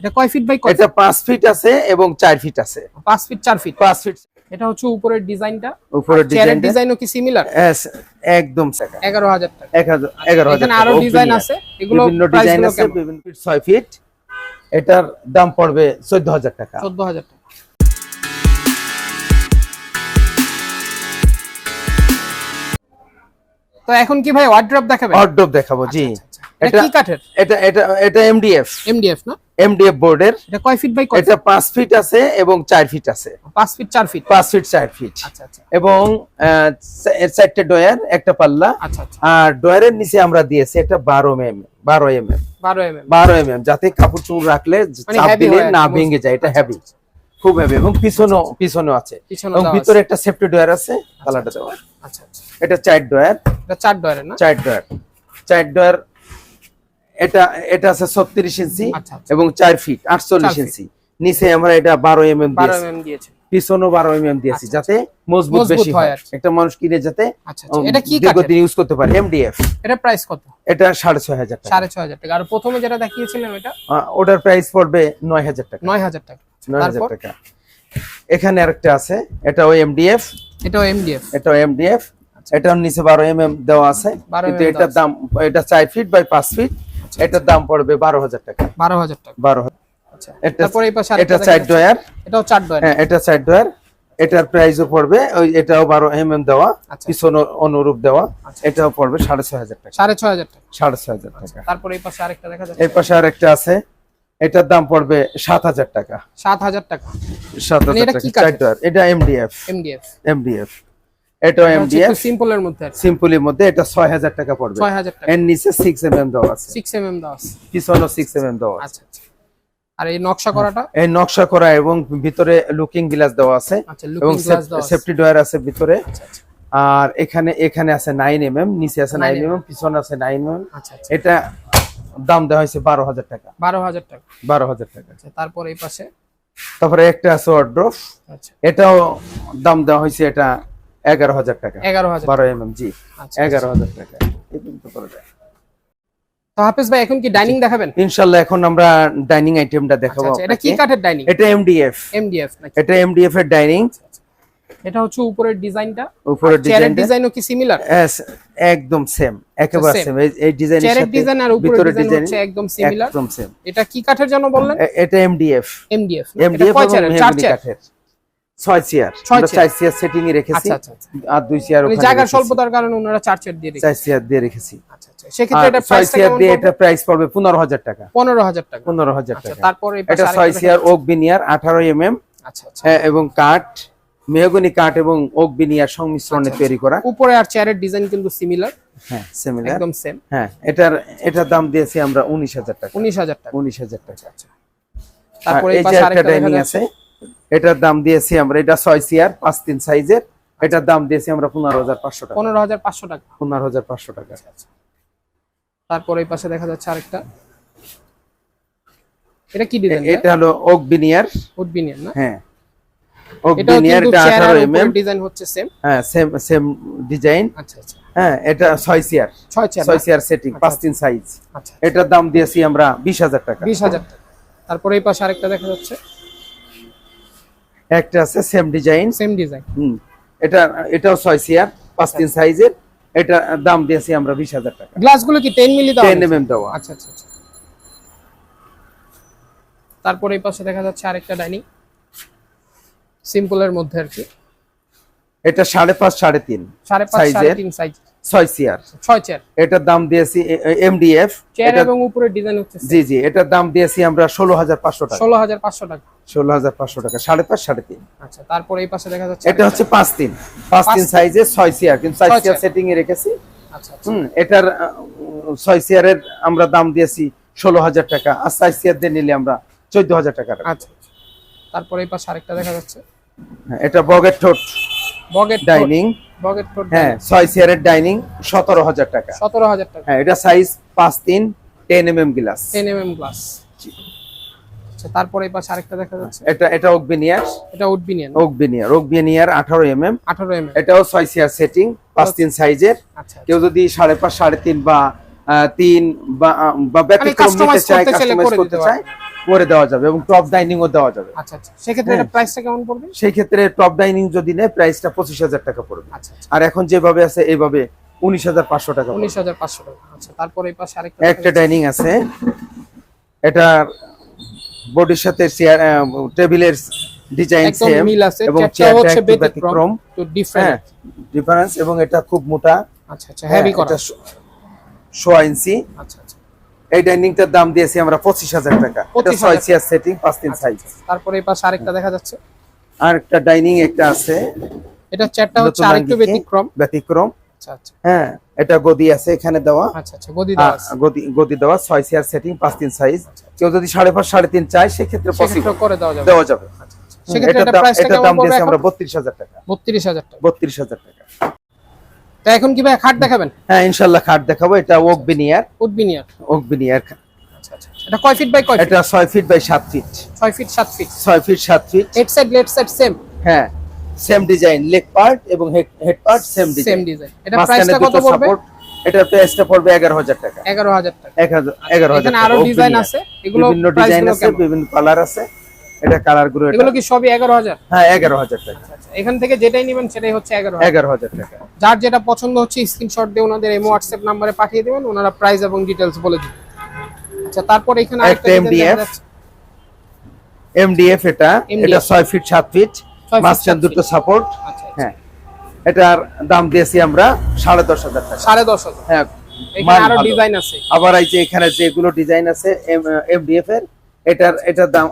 এটা কয় feet by এটা পাঁচ ফিট আছে এবং চার ফিট আছে। পাঁচ ফিট চার ফিট পাঁচ ফিট এটা হচ্ছে উপরের ডিজাইনটা? উপরের চেয়ারের ডিজাইনও কি সিমিলার একদম টাকা এগারো টাকা। এক হাজার এখানে আরও ডিজাইন আছে। এগুলো বিভিন্ন ডিজাইন আছে বিভিন্ন ফিট এটার দাম পড়বে চোদ্দ হাজার টাকা। চোদ্দ হাজার টাকা। তো এখন কি ভাই ওয়ার্ড্রপ দেখাবেন? অর্ডব দেখাবো জি। আচ্ছা, এটা এটা কি কাঠের? এটা এটা এটা এমডিএফ এমডিএফ না? এমডিএফ বোর্ডের এটা কয় ফিট বাই এটা ফিট আছে এবং চার ফিট আছে। ফিট আচ্ছা আচ্ছা। এবং চারটে ডয়ার একটা পাল্লা। আচ্ছা আচ্ছা। আর ডয়ারের নিচে আমরা দিয়েছি এটা বারো এম বারো এম এম বারো এম এম বারো এম এম যাতে কাপড় চুপড় রাখলে মানে চাপ দিলে না ভেঙে যায় এটা হেভি খুব হেভি এবং পিছনেও পিছনেও আছে। এবং ভিতরে একটা সেফটি ডয়ার আছে তালাটা দেওয়া। আচ্ছা আচ্ছা। এটা চার ডয়ার এটা চার ডয়ারের না? চার ডয়ার চার ডয়ার এটা এটা আছে ছত্রিশ ইঞ্চি আচ্ছা, আচ্ছা। এবং চার ফিট আটচল্লিশ। ইঞ্চি নিচে আমরা এটা বারো এম দিয়েছি। এম দিয়েছে। পিছনেও বারো এম এম দিয়েছি আচ্ছা, যাতে মজবুত বেশি হয়। একটা মানুষ কিনে যাতে এটা দীর্ঘদিন ইউজ করতে পারে এমডিএফ এটা প্রাইস কত? এটা সাড়ে ছয় হাজার টাকা। সাড়ে ছয় হাজার টাকা। আর প্রথমে যেটা দেখিয়েছিলাম এটা ওটার প্রাইস পড়বে নয় হাজার টাকা। নয় হাজার টাকা। নয় হাজার টাকা। এখানে আরেকটা আছে এটাও এমডিএফ এটাও এমডিএফ এটাও এমডিএফ এটার নিচে বারো এম এম দেওয়া আছে। কিন্তু mm এটার দাম এটা চার ফিট বাই পাঁচ ফিট এটার দাম পড়বে বারো হাজার টাকা। বারো হাজার টাকা। বারো আচ্ছা। তারপরে এই পাশে এটা আরেকটা ডয়ার এটাও চার ডয়ার হ্যাঁ এটা ডয়ার এটার প্রাইসও পড়বে ওই এটাও বারো এম এম দেওয়া আচ্ছা। পিছনে অনুরূপ দেওয়া। আচ্ছা। এটাও পড়বে সাড়ে ছয় হাজার টাকা। সাড়ে ছয় হাজার টাকা। সাড়ে ছয় হাজার টাকা। তারপরে এই পাশে আরেকটা দেখা যাচ্ছে। এর পাশে আর একটা আছে। এটার দাম পড়বে সাত হাজার টাকা। সাত হাজার টাকা। সাত মানে হাজার টাকা। এটা এমডিএফ এমডিএফ এমডিএফ এটাও এমডিএফ সিম্পলের মধ্যে সিম্পলের মধ্যে এটা ছয় হাজার টাকা পড়বে। ছয় হাজার টাকা। এর নিচে সিক্স এম এম দেওয়া আছে। সিক্স এম এম দেওয়া আছে। পিছনে সিক্স এম এম দেওয়া আছে। আচ্ছা আচ্ছা। আর এই নকশা করাটা? এই নকশা করা এবং ভিতরে লুকিং গ্লাস দেওয়া আছে। আচ্ছা এবং সেফটি ডয়ার আছে। ভিতরে। আচ্ছা আর এখানে এখানে আছে নাইন এম এম নিচে আছে 9 নাইন এম এম পিছনে আছে নাইন এম এম আচ্ছা আচ্ছা। এটা দাম দেওয়া হয়েছে বারো হাজার টাকা। বারো হাজার টাকা। বারো হাজার টাকা। আচ্ছা তারপর এই পাশে? তারপরে একটা আছে অর্ড্রফ আচ্ছা। এটাও দাম দেওয়া হয়েছে এটা এগারো হাজার টাকা। এগারো হাজার বারো এম জি। আচ্ছা এগারো হাজার টাকা। এই পর্যন্ত করা যায়। তো হাফিজ ভাই এখন কি ডাইনিং দেখাবেন? ইনশাল্লাহ এখন আমরা ডাইনিং আইটেমটা আচ্ছা দেখাবো আচ্ছা এটা কি কাঠের ডাইনিং এটা এমডিএফ এমডিএফ এটা এমডিএফ এর ডাইনিং এটা হচ্ছে উপরের ডিজাইনটা? উপরের ডিজাইনটা? ডিজাইনও কি সিমিলার একদম সেম একেবারে সেম এই ডিজাইনের সাথে ডিজাইন আর উপরের ডিজাইন হচ্ছে একদম সিমিলার একদম সেম এটা কি কাঠের জন্য বললেন? এটা এমডিএফ এমডিএফ এমডিএফ এবং মেহগনি কাঠের। ছয় চেয়ার। ছয় আমরা চেয়ার। চার চেয়ার সেটিং এ রেখেছি আচ্ছা আচ্ছা আচ্ছা। আর দুই চেয়ার জায়গার। স্বল্পতার কারণে ওনারা চার চেয়ার দিয়ে চার চেয়ার দিয়ে রেখেছি। সেক্ষেত্রে এটা ছয় প্রাইস চেয়ার দিয়ে এটা প্রাইস পড়বে পনেরো হাজার টাকা। পনেরো হাজার টাকা। পনেরো হাজার টাকা। তারপর এটা ছয় চেয়ার ওক বিনিয়ার আঠারো এম এম আচ্ছা। এবং কাঠ মেহগনি কাঠ এবং ওক বিনিয়ার সংমিশ্রণে তৈরি করা। উপরে আর চেয়ারের ডিজাইন কিন্তু সিমিলার হ্যাঁ সিমিলার একদম সেম হ্যাঁ এটার এটার দাম দিয়েছি আমরা উনিশ হাজার টাকা। উনিশ হাজার টাকা। উনিশ হাজার টাকা। আচ্ছা তারপরে এই একটা ডাইনিং আছে। এটার দাম দিয়েছি আমরা এটা ছয় চেয়ার পাঁচ তিন সাইজের। এটার দাম দিয়েছি আমরা পনেরো হাজার পাঁচশো টাকা। পনেরো হাজার পাঁচশো টাকা। পনেরো হাজার পাঁচশো টাকা। তারপর এই পাশে দেখা যাচ্ছে আরেকটা। এটা কি ডিজাইন এটা হলো ওক বিনিয়ার উডবিনিয়ান না? হ্যাঁ। ওক বিনিয়ার এটা ডিজাইন হচ্ছে সেম হ্যাঁ সেম সেম ডিজাইন আচ্ছা আচ্ছা। হ্যাঁ এটা চেয়ার চেয়ার চেয়ার সেটিং আচ্ছা, তিন সাইজ আচ্ছা। এটার দাম দিয়েছি আমরা বিশ হাজার টাকা। বিশ হাজার টাকা। তারপরে এই পাশে আরেকটা দেখা যাচ্ছে। একটা আছে সেম ডিজাইন সেম ডিজাইন হুম এটা এটাও ছয় চেয়ার পাঁচ তিন সাইজের। এটা দাম দিয়েছি আমরা বিশ হাজার টাকা। গ্লাসগুলো কি টেন মিলি দাও টেন এম এম দেওয়া। আচ্ছা আচ্ছা আচ্ছা। তারপরে এই পাশে দেখা যাচ্ছে আরেকটা ডাইনিং সিম্পলের মধ্যে আর কি। এটা সাড়ে পাঁচ সাড়ে তিন সাড়ে পাঁচ সাড়ে তিন সাইজ। ছয় চেয়ার ছয় চেয়ার এটার দাম দিয়েছি এমডিএফ চেয়ার এবং উপরের ডিজাইন হচ্ছে জি জি এটার দাম দিয়েছি আমরা ষোলো হাজার পাঁচশো টাকা। ষোলো হাজার পাঁচশো টাকা। ষোলো হাজার পাঁচশো টাকা সাড়ে পাঁচ সাড়ে তিন। আচ্ছা তারপরে এই পাশে দেখা যাচ্ছে এটা হচ্ছে পাঁচ তিন। পাঁচ তিন পাঁচ সাইজের ছয় চেয়ার কিন্তু ছয় চেয়ার। সেটিং এ রেখেছি। আচ্ছা আচ্ছা। হুম এটার ছয় চেয়ারের আমরা দাম দিয়েছি ষোলো হাজার টাকা আর ছয় চেয়ার দিয়ে নিলে আমরা চোদ্দ হাজার টাকা আচ্ছা আচ্ছা। তারপরে এই পাশে আরেকটা দেখা যাচ্ছে। হ্যাঁ, এটা বগের ঠোঁট। বগেট ডাইনিং বগেট ফোর হ্যাঁ ছয় চেয়ারের ডাইনিং সতেরো হাজার টাকা। সতেরো হাজার টাকা। হ্যাঁ এটা সাইজ পাঁচ তিন ten M M glass ten M M glass আচ্ছা তারপরে এই পাশে আরেকটা দেখা যাচ্ছে। এটা এটা ওক বিনিয়ার এটা উডবিনিয়ান ওক বিনিয়ার ওক বিনিয়ার আঠারো এম এম আঠারো এম এম এটাও ছয় চেয়ার সেটিং পাঁচ তিন সাইজের আচ্ছা কেউ যদি সাড়ে পাঁচ সাড়ে তিন বা আহ, তিন বা বা ব্যতিক্রম নিতে চায় কাস্টমাইজ করতে চায় করে দেওয়া যাবে এবং টপ ডাইনিংও দেওয়া যাবে। আচ্ছা আচ্ছা। সেক্ষেত্রে হ্যাঁ। এটা প্রাইসটা কেমন পড়বে? সেই ক্ষেত্রে টপ ডাইনিং যদি নেয় প্রাইসটা পঁচিশ হাজার টাকা পড়বে। আচ্ছা আচ্ছা। আর এখন যেভাবে আছে এইভাবে উনিশ হাজার পাঁচশো টাকা পড়বে। উনিশ হাজার পাঁচশো টাকা। আচ্ছা তারপরে এই পাশে আরেকটা একটা ডাইনিং আছে। এটার বডির সাথে চেয়ার টেবিলের ডিজাইন সেম আছে এবং চেয়ারটা হচ্ছে একটু ব্যতিক্রম তো হ্যাঁ ডিফারেন্ট ডিফারেন্স এবং এটা খুব মোটা। আচ্ছা আচ্ছা হেভি হ্যাঁ, করা। এটা শো- ইঞ্চি। আচ্ছা আচ্ছা। এই ডাইনিংটার দাম দিয়েছি আমরা পঁচিশ হাজার টাকা। এটা 25,000 ছয় চেয়ার সেটিং পাঁচ তিন আচ্ছা, সাইজ আচ্ছা। তারপরে এই পাশে আরেকটা দেখা যাচ্ছে। আর একটা ডাইনিং একটা আছে। এটা চেয়ারটা হচ্ছে আরেকটু ব্যতিক্রম। ব্যতিক্রম। আচ্ছা আচ্ছা হ্যাঁ এটা গদি আছে এখানে দেওয়া। আচ্ছা আচ্ছা গদি গদি গদি দেওয়া ছয় চেয়ার সেটিং পাঁচ তিন সাইজ কেউ যদি সাড়ে পাঁচ সাড়ে তিন চায় সেক্ষেত্রে দেওয়া যাবে। আচ্ছা, আচ্ছা। এটা দাম দিয়েছি আমরা বত্রিশ হাজার টাকা। বত্রিশ হাজার টাকা। বত্রিশ হাজার টাকা। তো এখন কি ভাই খাট দেখাবেন? হ্যাঁ ইনশাল্লাহ খাট দেখাবো। এটা ওক বিনিয়ার ওক বিনিয়ার আচ্ছা আচ্ছা এটা কয় ফিট বাই কয় এটা ছয় ফিট বাই সাত ফিট ছয় ফিট সাত ফিট ছয় ফিট সাত feet head side left side same হ্যাঁ। সেম ডিজাইন লেগ পার্ট এবং head part same same design design এটা প্রাইসটা কত পড়বে? এটা প্রাইসটা পড়বে এগারো হাজার টাকা। এগারো হাজার টাকা। এক হাজার এগারো হাজার এখানে টাকা, আরও ডিজাইন আছে। এগুলো বিভিন্ন ডিজাইন আছে বিভিন্ন কালার আছে। এটা কালারগুলো এগুলো কি সবই এগারো হাজার? হ্যাঁ এগারো হাজার টাকা। আচ্ছা এখান থেকে যেটাই নেবেন সেটাই হচ্ছে এগারো হাজার এগারো হাজার টাকা। যার যেটা পছন্দ হচ্ছে স্ক্রিনশট দিয়ে ওনাদের এমো হোয়াটসঅ্যাপ নাম্বারে পাঠিয়ে দেবেন ওনারা প্রাইস এবং ডিটেইলস বলে দিবেন আচ্ছা তারপর এখানে আরেকটা MDF এমডিএফ এটা এটা ছয় ফিট সাত ফিট ছয় feet, মাঝখান দুটো সাপোর্ট আচ্ছা আচ্ছা। হ্যাঁ এটার দাম দিয়েছি আমরা সাড়ে দশ হাজার টাকা। সাড়ে দশ হাজার। হ্যাঁ আবার এই যে এখানে যেগুলো ডিজাইন আছে এমডিএফ এর এটার এটার দাম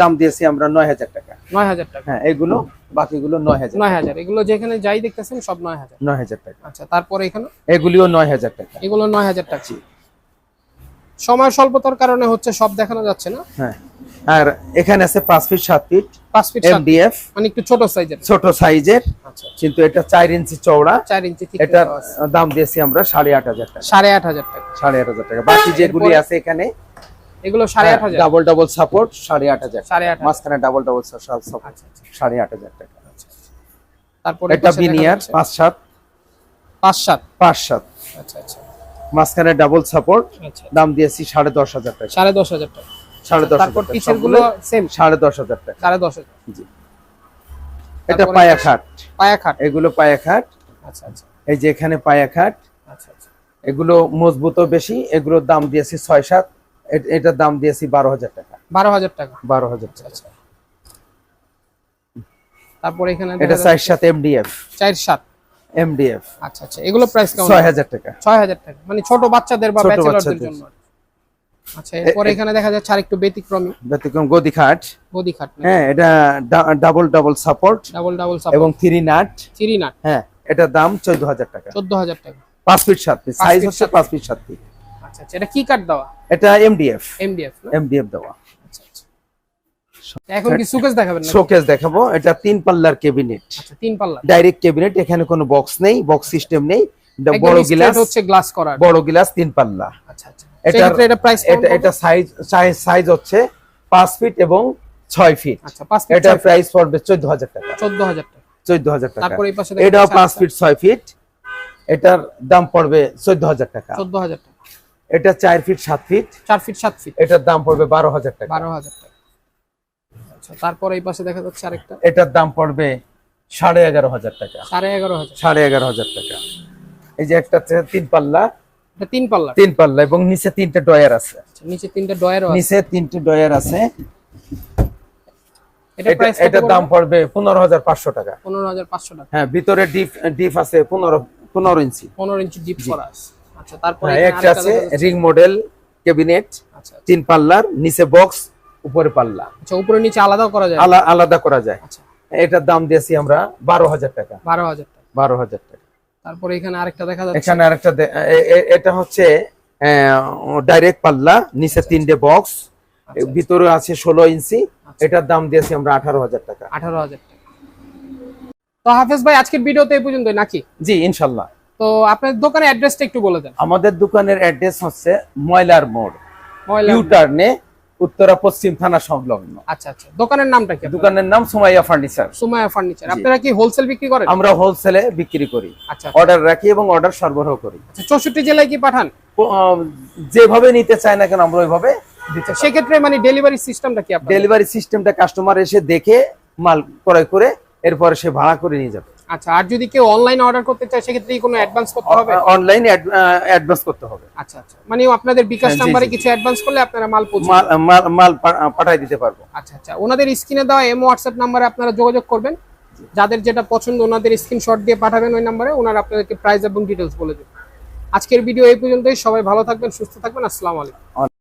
দাম দিয়েছি আমরা নয় হাজার টাকা। নয় হাজার টাকা। হ্যাঁ এগুলো বাকিগুলো নয় হাজার। নয় হাজার। এগুলো যেখানে যাই দেখতেছেন সব নয় হাজার। নয় হাজার টাকা। আচ্ছা তারপরে এখানে? এগুলিও নয় হাজার টাকা। এগুলো নয় হাজার টাকা। সময় স্বল্পতার কারণে হচ্ছে সব দেখানো যাচ্ছে না। হ্যাঁ। আর এখানে আছে পাঁচ ফিট সাত ফিট পাঁচ ফিট এমডিএফ মানে একটু ছোট সাইজের। ছোট সাইজের। আচ্ছা। কিন্তু এটা চার ইঞ্চি চওড়া। চার ইঞ্চি ঠিক এটার দাম দিয়েছি আমরা সাড়ে আট হাজার টাকা। সাড়ে আট হাজার টাকা। সাড়ে আট হাজার টাকা। বাকি যেগুলি আছে এখানে এগুলো সাড়ে আট হাজার। ডাবল ডাবল সাপোর্ট সাড়ে আট হাজার। সাড়ে আট হাজার। মাঝখানে ডাবল ডাবল সাপোর্ট আচ্ছা আচ্ছা। সাড়ে আট হাজার টাকা। তারপরে এটা বিনিয়ার পাঁচ সাত। পাঁচ সাত। পাঁচ সাত। আচ্ছা আচ্ছা। মাঝখানে ডাবল সাপোর্ট আচ্ছা। দাম দিয়েছি সাড়ে দশ হাজার টাকা। সাড়ে দশ হাজার টাকা। সাড়ে দশ তারপর হাজার টাকা। গুলো সেম সাড়ে দশ হাজার টাকা। সাড়ে দশ হাজার। জি। এটা পায়া খাট। পায়া খাট এগুলো পায়া খাট। আচ্ছা আচ্ছা। এই যে এখানে পায়া খাট। আচ্ছা আচ্ছা। এগুলো মজবুতও বেশি এগুলোর দাম দিয়েছি ছয় সাত। এটার দাম দিয়েছি বারো হাজার টাকা। বারো হাজার টাকা। বারো হাজার টাকা। আচ্ছা তারপর এখানে এটা চার সাত এমডিএফ চার সাত। এমডিএফ আচ্ছা আচ্ছা এগুলো প্রাইস কেমন? ছয় হাজার টাকা। ছয় হাজার টাকা। মানে ছোট বাচ্চাদের বা ব্যাচেলরদের জন্য আচ্ছা এরপর এখানে দেখা যাচ্ছে আরেকটু ব্যতিক্রমী। ব্যতিক্রম গদি খাট গদি খাট হ্যাঁ এটা double double support double double এবং থ্রি নাট থ্রি নাট হ্যাঁ এটার দাম চোদ্দ হাজার টাকা। চোদ্দ হাজার টাকা। পাঁচ ফিট সাত ফিট সাইজ হচ্ছে সাত পাঁচ ফিট সাত ফিট আচ্ছা আচ্ছা এটা কি কাট দেওয়া? এটা এমডিএফ এমডিএফ এমডিএফ দেওয়া। এখন কি সুকেস দেখাবেন শোকেস দেখাবো। এটা তিন পাল্লার ক্যাবিনেট আচ্ছা তিন পাল্লা ডাইরেক্ট ক্যাবিনেট এখানে কোনো বক্স নেই বক্স সিস্টেম নেই। বড় গ্লাস হচ্ছে গ্লাস করা বড় গ্লাস তিন পাল্লা। আচ্ছা আচ্ছা। এটার- এটা প্রাইস এটা এটা সাইজ সাইজ হচ্ছে পাঁচ ফিট এবং ছয় ফিট আচ্ছা পাঁচ ফিট এটা প্রাইস পড়বে চোদ্দ হাজার টাকা। টাকা। চোদ্দ হাজার টাকা। তারপর এই পাশে এটাও যাচ্ছে পাঁচ ফিট ফিট এটার দাম পড়বে চোদ্দ হাজার টাকা। চোদ্দ হাজার টাকা। এটা চার ফিট সাত ফিট চার ফিট সাত ফিট এটার দাম পড়বে বারো হাজার টাকা। বারো হাজার টাকা। আচ্ছা তারপর এই পাশে দেখা যাচ্ছে আরেকটা। এটার দাম পড়বে সাড়ে এগারো হাজার টাকা। সাড়ে এগারো হাজার। সাড়ে এগারো হাজার টাকা। এই যে একটা তিন পাল্লা। তিন পাল্লা। তিন পাল্লা এবং নিচে তিনটে ডয়ার আছে। আচ্ছা, নিচে তিনটা ডয়ারও আছে। নিচে তিনটে ডয়ার আছে। এটার দাম পড়বে পনেরো হাজার পাঁচশো টাকা। পনেরো হাজার পাঁচশো টাকা। হ্যাঁ ভিতরে ডিপ ডিপ আছে পনেরো পনেরো ইঞ্চি। পনেরো ইঞ্চি ডিপ করা আছে। আচ্ছা তারপরে হ্যাঁ, একটা আছে রিং মডেল ক্যাবিনেট আচ্ছা। তিন পাল্লার নিচে বক্স উপরে পাল্লা। আচ্ছা উপরে নিচে আলাদা করা যায়? আলা- আলাদা করা যায়। আচ্ছা। এটার দাম দিয়েছি আমরা বারো হাজার টাকা। বারো হাজার টাকা। বারো হাজার টাকা। তারপরে এখানে আরেকটা দেখা যাচ্ছে। এখানে আরেকটা এটা হচ্ছে ডাইরেক্ট পাল্লা নিচে তিনটে বক্স আচ্ছা, ভিতরে আছে ষোলো ইঞ্চি। এটার দাম দিয়েছি আমরা আঠারো হাজার টাকা। আঠারো হাজার টাকা। তো হাফেজ ভাই আজকের ভিডিওতে এই পর্যন্ত নাকি? জি ইনশাল্লাহ। তো আপনার দোকানের অ্যাড্রেসটা একটু বলে দেন। আমাদের দোকানের অ্যাড্রেস হচ্ছে ময়লার মোড়। ইউটার্নে উত্তরা পশ্চিম থানা সংলগ্ন। আচ্ছা আচ্ছা। দোকানের নামটা কি দোকানের নাম সুমাইয়া ফার্নিচার। সুমায়া ফার্নিচার। আপনারা কি হোলসেল বিক্রি করেন? আমরা হোলসেলে বিক্রি করি। আচ্ছা। অর্ডার রাখি এবং অর্ডার সরবরাহ করি। আচ্ছা চৌষট্টি জেলায় কি পাঠান? যেভাবে নিতে চায় না কেন আমরা ওইভাবে দিতে। সেক্ষেত্রে মানে ডেলিভারি সিস্টেমটা কি আপনার ডেলিভারি সিস্টেমটা কাস্টমার এসে দেখে মাল ক্রয় করে এরপরে সে ভাড়া করে নিয়ে যাবে। আচ্ছা আর যদি কেউ অনলাইন অর্ডার করতে চায় সেক্ষেত্রে কোনো অ্যাডভান্স করতে হবে? অনলাইন অ্যাডভান্স করতে হবে। আচ্ছা আচ্ছা। মানে আপনাদের বিকাশ হ্যাঁ, নাম্বারে কিছু অ্যাডভান্স করলে আপনারা মাল মাল মাল মাল পা- পাঠাই দিতে পারব। আচ্ছা আচ্ছা। ওনাদের স্ক্রিনে দেওয়া এম হোয়াটসঅ্যাপ নাম্বারে আপনারা যোগাযোগ করবেন। যাদের যেটা পছন্দ ওনাদের স্ক্রিনশট দিয়ে পাঠাবেন ওই নাম্বারে ওনারা আপনাদেরকে প্রাইস এবং ডিটেলস বলে দেবেন আজকের ভিডিও এই পর্যন্তই। সবাই ভালো থাকবেন সুস্থ থাকবেন। আসসালামু আলাইকুম।